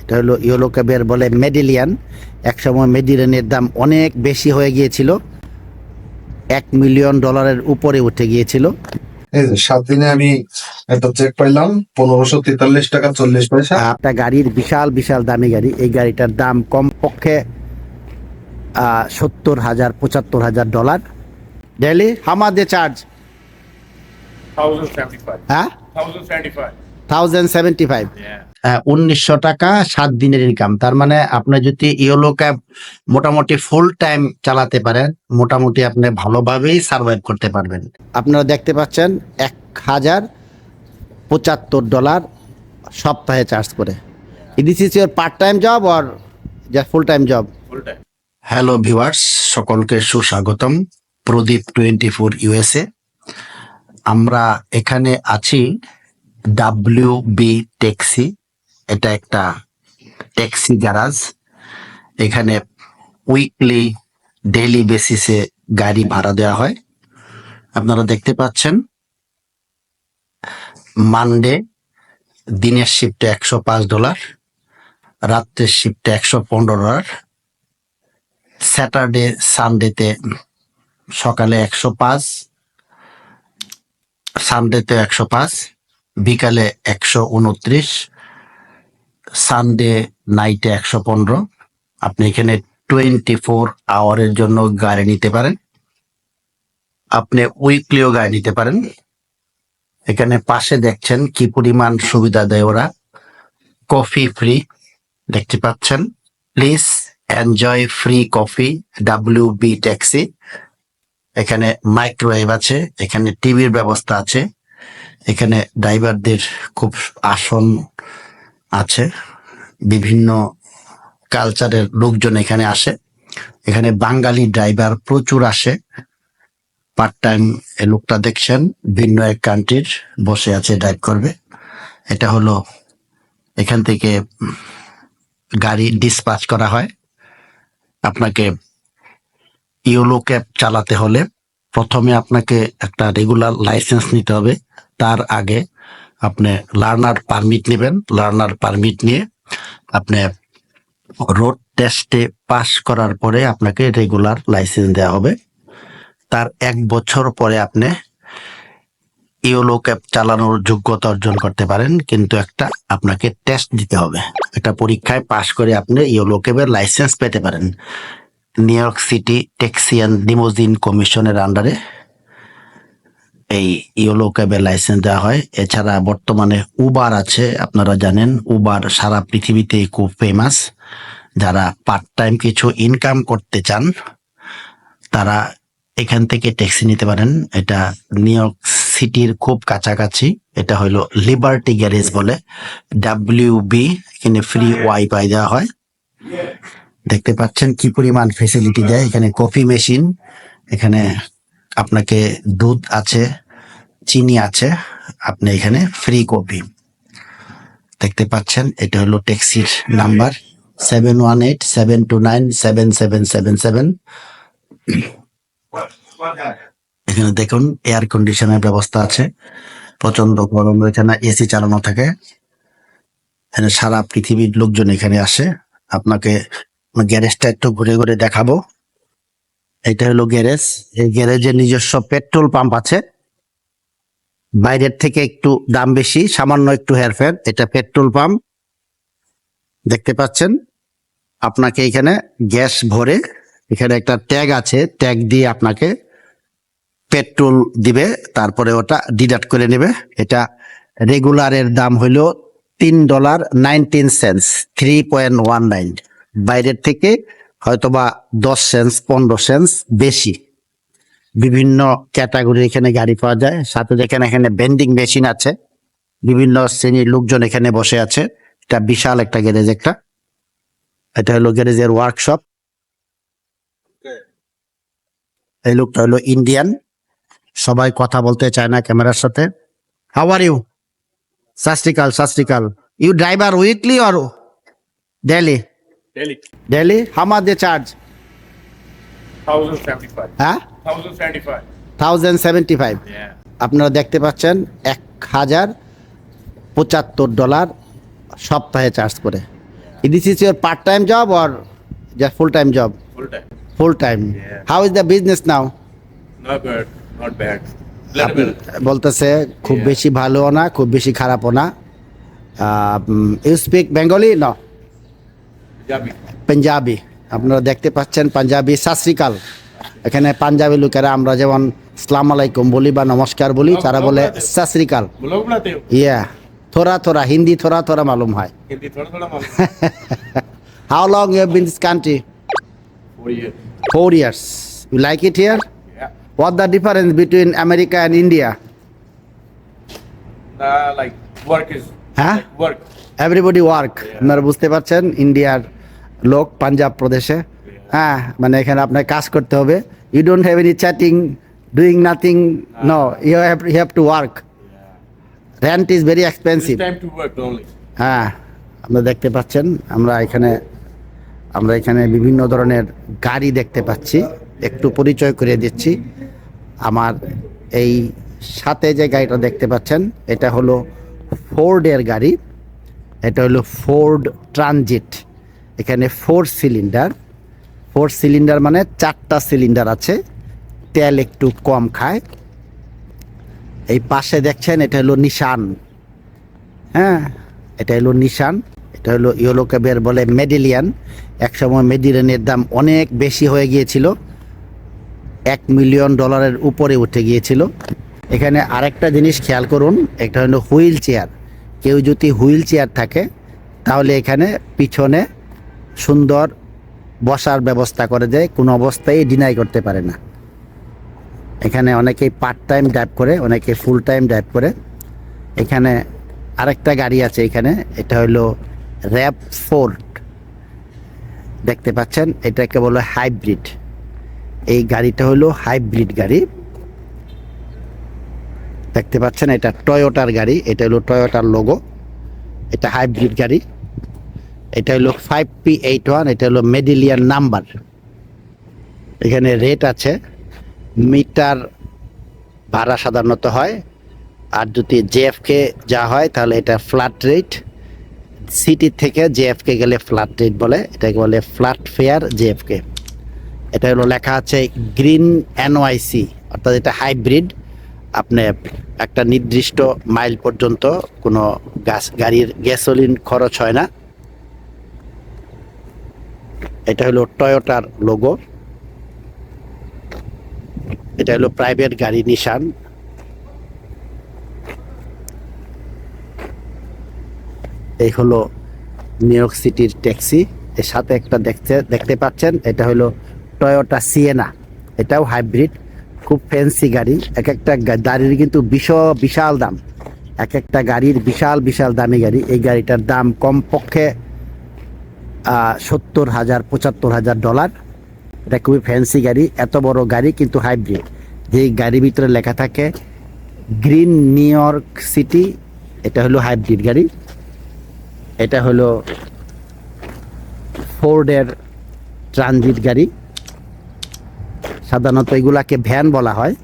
এটা হলো ইয়েলো ক্যাবের বলে মেডিলিয়ান। একসময় মেডিলিয়ানের দাম অনেক বেশি হয়ে গিয়েছিল। এক মিলিয়ন ডলারের উপরে উঠে গিয়েছিল। এই সাত দিনে আমি একটা চেক পাইলাম পনেরোশো তেতাল্লিশ টাকা চল্লিশ পয়সা। একটা গাড়ির বিশাল বিশাল দামি গাড়ি এই গাড়িটার দাম কমপক্ষে সত্তর হাজার পঁচাত্তর হাজার ডলার। ডেলি হামা দে চার্জ হ্যাঁ? Thousand seventy five. উনিশশো টাকা সাত দিনের ইনকাম তার মানে আপনি যদি ইয়েলো ক্যাব মোটামুটি ফুল টাইম চালাতে পারেন মোটামুটি আপনি ভালোভাবেই সার্ভাইভ করতে পারবেন। আপনারা দেখতে পাচ্ছেন এক হাজার পঁচাত্তর ডলার সপ্তাহে চার্জ করে। This is your part time job or full time job. Hello viewers সকলকে সুস্বাগতম। প্রদীপ টোয়েন্টি ফোর ইউএসএ আমরা এখানে আছি ডাব্লিউ বি ট্যাক্সি এটা একটা ট্যাক্সি গ্যারাজ। এখানে উইকলি, ডেইলি বেসিসে গাড়ি ভাড়া দেওয়া হয়। আপনারা দেখতে পাচ্ছেন, মানডে দিনের শিফটে একশো পাঁচ ডলার, রাত্রের শিফটে একশো পনেরো ডলার, স্যাটারডে, সানডেতে সকালে একশো পাঁচ সানডেতে একশো পাঁচ, বিকালে একশো উনত্রিশ সানডে নাইটে একশো পনেরো। আপনি এখানে টোয়েন্টি ফোর আওয়ারের জন্য গাড়ি নিতে পারেন। আপনি উইকলিও গাড়ি নিতে পারেন। এখানে পাশে দেখছেন কি পরিমাণ সুবিধা দেয় ওরা। কফি ফ্রি দেখতে পাচ্ছেন। Please enjoy free coffee W B taxi এখানে মাইক্রোওয়েভ আছে, এখানে টিভির ব্যবস্থা আছে। এখানে ড্রাইভারদের খুব আসন আছে। বিভিন্ন কালচারের লোকজন এখানে আসে। এখানে বাঙালি ড্রাইভার প্রচুর আসে। পার্ট টাইম এ লোকটা দেখছেন, ভিন্ন এক কান্ট্রির বসে আছে ড্রাইভ করবে। এটা হলো এখান থেকে গাড়ি ডিসপাচ করা হয়। আপনাকে ইওলো ক্যাব চালাতে হলে প্রথমে আপনাকে একটা রেগুলার লাইসেন্স নিতে হবে। তার আগে আপনি লার্নার পারমিট নেবেন, লার্নার পারমিট নিয়ে আপনি রোড টেস্টে পাস করার পরে আপনাকে রেগুলার লাইসেন্স দেওয়া হবে। তার এক বছর পরে আপনি ইওলো ক্যাব চালানোর যোগ্যতা অর্জন করতে পারেন, কিন্তু একটা আপনাকে টেস্ট দিতে হবে। এটা পরীক্ষায় পাশ করে আপনি ইওলো ক্যাবের লাইসেন্স পেতে পারেন। New York City taxi and limousine কমিশনের আন্ডারে এই ইওলো ক্যাবের লাইসেন্স দেওয়া হয়। এছাড়া বর্তমানে উবার আছে, আপনারা জানেন। উবার সারা পৃথিবীতে খুব ফেমাস যারা পার্ট টাইম কিছু ইনকাম করতে চান, তারা এখান থেকে ট্যাক্সি নিতে পারেন। এটা নিউ ইয়র্ক সিটির খুব কাছাকাছি। এটা হলো লিবার্টি গ্যারেজ বলে। ডাব্লিউ বি এখানে ফ্রি ওয়াইফাই দেওয়া হয়। দেখতে পাচ্ছেন কি পরিমাণ ফেসিলিটি দেয়। এখানে কফি মেশিন এখানে আপনাকে দুধ আছে। চিনি আছে, আপনি এখানে ফ্রি কপি দেখতে পাচ্ছেন, এটা হলো ট্যাক্সির number seven one eight seven two nine seven seven seven seven এখানে দেখুন এয়ার কন্ডিশনের ব্যবস্থা আছে প্রচণ্ড গরম এখানে এসি চালানো থাকে। এখানে সারা পৃথিবীর লোকজন এখানে আসে। আপনাকে গ্যারেজটা একটু ঘুরে ঘুরে দেখাবো। এটা হলো গ্যারেজ এই গ্যারেজের নিজস্ব পেট্রোল পাম্প আছে। বাইরের থেকে একটু দাম বেশি, সামান্য একটু হেরফের এটা পেট্রোল পাম্প দেখতে পাচ্ছেন, আপনাকে এখানে গ্যাস ভরে, এখানে একটা ট্যাগ আছে ট্যাগ দিয়ে আপনাকে পেট্রোল দিবে, তারপরে ওটা ডিডাক্ট করে নেবে। এটা রেগুলারের দাম হইল তিন dollar nineteen cents three point one nine বাইরের থেকে হয়তোবা দশ সেন্স পনেরো সেন্স বেশি। বিভিন্ন ক্যাটাগরির এখানে গাড়ি পাওয়া যায়। সাথে দেখেন এখানে বেন্ডিং মেশিন আছে। বিভিন্ন শ্রেণির লোকজন এখানে বসে আছে। এটা বিশাল একটা গ্যারেজ একটা। এটা হলো গ্যারেজের ওয়ার্কশপ এই লোকটা হলো ইন্ডিয়ান সবাই কথা বলতে চায় না ক্যামেরার সাথে। হাউ আর ইউ সাস্টিকাল সাস্টিকাল you driver weekly or daily. Daily how much they charge 1075. হ্যাঁ? আপনারা দেখতে পাচ্ছেন এক হাজার পঁচাত্তর ডলার সপ্তাহে চার্জ করে। This is your part time job or just full time job full time how is the business now বলতেছে খুব বেশি ভালো না খুব বেশি খারাপও না। ইউ স্পিক বেঙ্গলি না পাঞ্জাবি আপনারা দেখতে পাচ্ছেন পাঞ্জাবি সাসরিকাল এখানে পাঞ্জাবি লোকেরা আমরা যেমন সালাম আলাইকুম বলি বা নমস্কার বলি তারা বলে সাসরিকাল ইয়া থোড়া থোড়া হিন্দি থোড়া থোড়া মালুম হয়। How long you been this country four years you like it here what the difference between America and India হ্যাঁ এভরিবডি ওয়ার্ক আপনারা বুঝতে পারছেন ইন্ডিয়ার লোক পাঞ্জাব প্রদেশে। হ্যাঁ মানে এখানে আপনার কাজ করতে হবে। You don't have any chatting doing nothing no you have you have to work rent is very expensive. হ্যাঁ আপনারা দেখতে পাচ্ছেন আমরা এখানে আমরা এখানে বিভিন্ন ধরনের গাড়ি দেখতে পাচ্ছি। একটু পরিচয় করে দিচ্ছি। আমার এই সাথে যে গাড়িটা দেখতে পাচ্ছেন এটা হলো ফোর্ডের গাড়ি। এটা হলো ফোর্ড ট্রানজিট এখানে ফোর সিলিন্ডার। ফোর সিলিন্ডার মানে চারটা সিলিন্ডার আছে। তেল একটু কম খায়। এই পাশে দেখছেন, এটা হলো নিশান। হ্যাঁ এটা হলো নিশান। এটা হলো ইয়েলো ক্যাবের বলে মেডিলিয়ান। একসময় মেডিলিয়ানের দাম অনেক বেশি হয়ে গিয়েছিল। এক মিলিয়ন ডলারের উপরে উঠে গিয়েছিল। এখানে আরেকটা জিনিস খেয়াল করুন এটা হলো হুইল চেয়ার। কেউ যদি হুইল চেয়ার থাকে, তাহলে এখানে পিছনে সুন্দর বসার ব্যবস্থা করে দেয়, কোনো অবস্থায় ডিনাই করতে পারে না। এখানে অনেকেই পার্ট টাইম ড্রাইভ করে, অনেকে ফুল টাইম ড্রাইভ করে। এখানে আরেকটা গাড়ি আছে এখানে, এটা হলো র্যাপ ফোর্ট দেখতে পাচ্ছেন, এটাকে বলে হাইব্রিড এই গাড়িটা হলো হাইব্রিড গাড়ি। দেখতে পাচ্ছেন, এটা টয়োটার গাড়ি, এটা হলো টয়োটার লোগো এটা হাইব্রিড গাড়ি। এটা হলো ফাইভ পি এইট ওয়ান এটা হলো মেডিলিয়ান নাম্বার। এখানে রেট আছে, মিটার ভাড়া সাধারণত হয়, আর যদি জেএফকে যা হয়, তাহলে এটা ফ্ল্যাট রেট সিটি থেকে জেএফকে গেলে ফ্ল্যাট রেট বলে, এটাকে বলে ফ্ল্যাট ফেয়ার জেএফকে এটা হলো লেখা আছে গ্রিন এনওয়াইসি অর্থাৎ এটা হাইব্রিড আপনি একটা নির্দিষ্ট মাইল পর্যন্ত কোনো গাছ, গাড়ির গ্যাসোলিন খরচ হয় না। এটা হলো টয়োটার লোগো এটা হলো প্রাইভেট গাড়ি নিশান এই হলো নিউ ইয়র্ক সিটির ট্যাক্সি এর সাথে একটা দেখতে দেখতে পাচ্ছেন, এটা হলো টয়োটা সিয়েনা এটাও হাইব্রিড খুব ফ্যান্সি গাড়ি। এক একটা গাড়ির কিন্তু বিশ, বিশাল দাম। এক একটা গাড়ির বিশাল বিশাল দামি গাড়ি। এই গাড়িটার দাম কমপক্ষে সত্তর হাজার, পঁচাত্তর হাজার ডলার এটা খুবই ফ্যান্সি গাড়ি, এত বড় গাড়ি কিন্তু হাইব্রিড যেই গাড়ির ভিতরে লেখা থাকে গ্রিন নিউ ইয়র্ক সিটি এটা হলো হাইব্রিড গাড়ি। এটা হলো ফোর্ডের ট্রানজিট গাড়ি। সাধারণত এগুলাকে ভ্যান বলা হয়।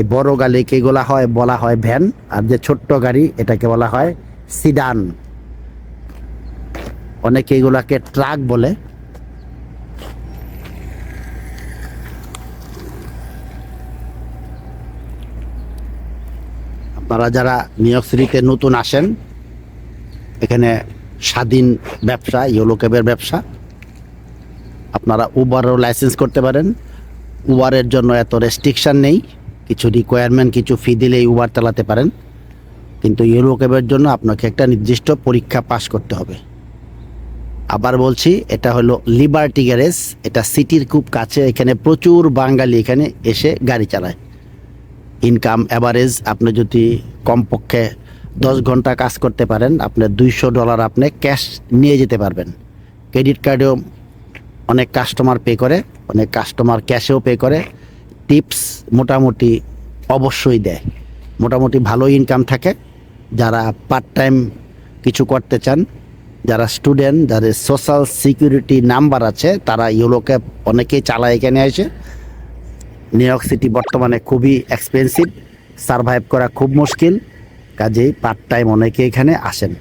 এই বড় গাড়িকে এগুলা হয়, বলা হয় ভ্যান আর যে ছোট্ট গাড়ি, এটাকে বলা হয় সিডান অনেকে এগুলাকে ট্রাক বলে। আপনারা যারা নিউ সিটিতে নতুন আসেন, এখানে স্বাধীন ব্যবসা, ইয়েলো ক্যাবের ব্যবসা, আপনারা উবারও লাইসেন্স করতে পারেন। উবারের জন্য এত রেস্ট্রিকশান নেই, কিছু রিকোয়ারমেন্ট কিছু ফি দিলেই উবার চালাতে পারেন। কিন্তু ইয়েলো ক্যাবের জন্য আপনাকে একটা নির্দিষ্ট পরীক্ষা পাশ করতে হবে। আবার বলছি, এটা হলো লিবার্টি গ্যারেজ এটা সিটির খুব কাছে, এখানে প্রচুর বাঙালি এখানে এসে গাড়ি চালায়। ইনকাম অ্যাভারেজ আপনি যদি কমপক্ষে দশ ঘণ্টা কাজ করতে পারেন, আপনার দুইশো ডলার আপনি ক্যাশ নিয়ে যেতে পারবেন। ক্রেডিট কার্ডেও অনেক কাস্টমার পে করে, অনেক কাস্টমার ক্যাশেও পে করে। টিপস মোটামুটি অবশ্যই দেয়। মোটামুটি ভালো ইনকাম থাকে। যারা পার্ট টাইম কিছু করতে চান যারা স্টুডেন্ট যাদের সোশ্যাল সিকিউরিটি নাম্বার আছে, তারা ইউলো ক্যাব অনেকেই চালায় এখানে এসে। নিউ ইয়র্ক সিটি বর্তমানে খুবই এক্সপেন্সিভ সারভাইভ করা খুব মুশকিল, কাজেই পার্ট টাইম অনেকে এখানে আসেন।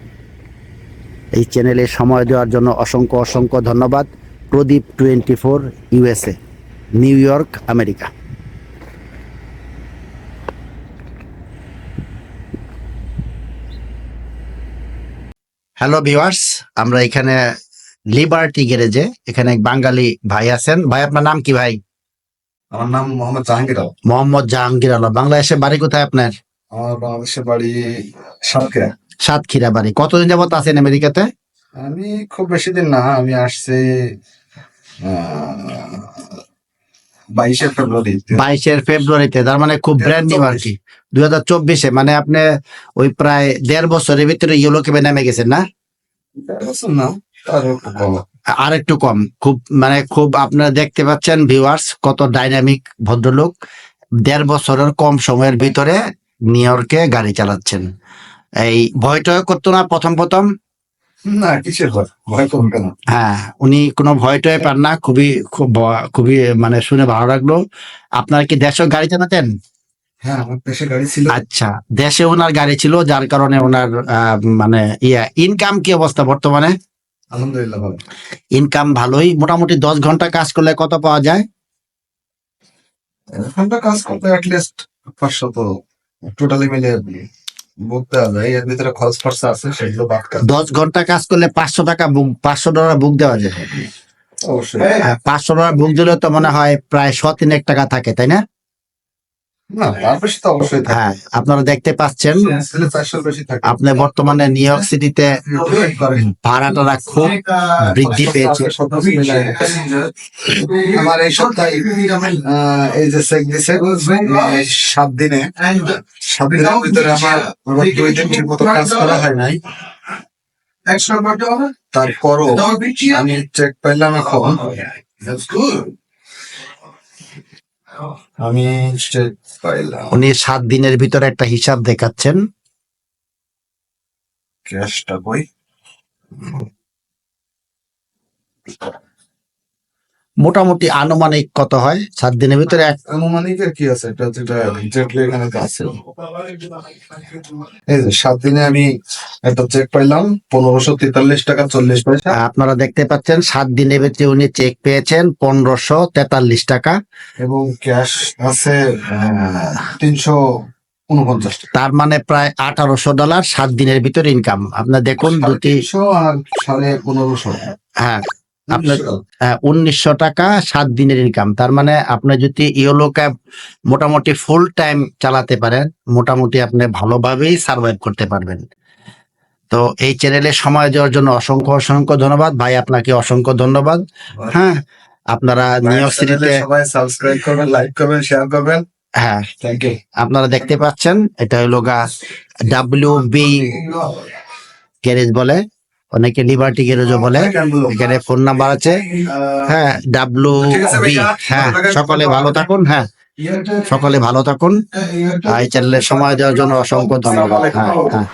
এই চ্যানেলে সময় দেওয়ার জন্য অসংখ্য অসংখ্য ধন্যবাদ। Pradip twenty four USA New York America hello viewers আমরা এখানে লিবার্টি গ্যারেজে এখানে এক বাঙালি ভাই আছেন। ভাই আপনার নাম কি ভাই? আমার নাম মোহাম্মদ জাহাঙ্গীর আলম মোহাম্মদ জাহাঙ্গীর আলম বাংলাদেশের বাড়ি কোথায় আপনার? আমার বাংলাদেশের বাড়ি সাতক্ষীরা। সাতক্ষীরা বাড়ি। কতদিন যাবত আছেন আমেরিকাতে? আমি খুব বেশি দিন না আমি আসছি বাইশের ফেব্রুয়ারিতে তার মানে খুব ব্র্যান্ড নিউ আর কি। দুই হাজার চব্বিশে মানে আপনি ওই প্রায় দেড় বছরের ভিতরে ইউলো কেবে নেমে গেছেন না? আর একটু কম। খুব মানে খুব আপনারা দেখতে পাচ্ছেন ভিউয়ার্স কত ডাইনামিক ভদ্রলোক। দেড় বছরের কম সময়ের ভিতরে নিউ ইয়র্কে গাড়ি চালাচ্ছেন। এই ভয়টা করতো না প্রথম প্রথম? না কিসের ভয়? ভয় করবে না হ্যাঁ উনি কোনো ভয় টয় পান না খুবই খুব খুবই মানে শুনে ভালো লাগল। আপনার কি দেশেও গাড়ি চালাতেন হ্যাঁ আমার পেশে গাড়ি ছিল। আচ্ছা দেশে ওনার গাড়ি ছিল যার কারণে ওনার মানে ইয়া ইনকাম কি অবস্থা বর্তমানে? আলহামদুলিল্লাহ ভালো। ইনকাম ভালোই মোটামুটি দশ ঘণ্টা কাজ করলে কত পাওয়া যায়? ঘণ্টা কাজ করতে অ্যাটলিস্ট পাঁচশো তো টোটালি মিলে বুক দেওয়া যায় এর ভিতরে খরচ খরচা আছে সেগুলো বাদ করে দশ ঘণ্টা কাজ করলে পাঁচশো টাকা বুক পাঁচশো ডলার বুক দেওয়া যায়। অবশ্যই। হ্যাঁ, পাঁচশো ডলার বুক দিলে তো মনে হয় প্রায় শ তিনেক টাকা থাকে তাই না না তার বেশি তো অবশ্যই থাকে হ্যাঁ। আপনারা দেখতে পাচ্ছেন। বেশি আপনি বর্তমানে নিউ ইয়র্ক সিটিতে করেন ভাড়াটা খুব বৃদ্ধি পেয়েছে। আমার এই সপ্তাহে আহ, এই যে চেক দিছে সাত দিনে সাত দিনের ভিতরে আমার আমার দুই দিন ঠিক মতো কাজ করা হয় নাই। তারপরও আমি চেক পাইলাম এখন। আমি উনি সাত দিনের ভিতরে একটা হিসাব দেখাচ্ছেন। ক্যাশটা বই মোটামুটি আনুমানিক কত হয়? সাত দিনের ভিতরে এক আনুমানিকের কি আছে? এটা যেটা এক্স্যাক্টলি এখানে আছে। এই যে সাত দিনে আমি একটা চেক পাইলাম পনেরোশো তেতাল্লিশ টাকা চল্লিশ পয়সা। আপনারা দেখতে পাচ্ছেন সাত দিনের ভিতরে উনি চেক পেয়েছেন পনেরোশো তেতাল্লিশ টাকা। এবং ক্যাশ আছে তিনশো উনপঞ্চাশ তার মানে প্রায় আঠারোশো ডলার সাত দিনের ভিতরে ইনকাম আপনার দেখুন দুটি আর সাড়ে পনেরোশো। হ্যাঁ। আপনার উনিশশো। টাকা সাত দিনের ইনকাম তার মানে আপনি যদি ইয়েলো ক্যাব মোটামুটি ফুল টাইম চালাতে পারেন মোটামুটি আপনি ভালোভাবেই সার্ভাইভ করতে পারবেন। তো এই চ্যানেলে সময় দেওয়ার জন্য অসংখ্য অসংখ্য ধন্যবাদ। ভাই আপনাকে অসংখ্য ধন্যবাদ। হ্যাঁ আপনারা নিউ সিটিতে সবাই সাবস্ক্রাইব করবেন লাইক করবেন শেয়ার করবেন। হ্যাঁ থ্যাংক ইউ আপনারা দেখতে পাচ্ছেন এটা হলো গা ডাব্লিউ বি গ্যারেজ বলে। অনেকে লিবার্টি গ্যারেজও বলে এখানে ফোন নাম্বার আছে। হ্যাঁ ডাব্লু বি হ্যাঁ সকলে ভালো থাকুন হ্যাঁ। সকলে ভালো থাকুন। এই চ্যানেলে সময় দেওয়ার জন্য অসংখ্য ধন্যবাদ। হ্যাঁ হ্যাঁ।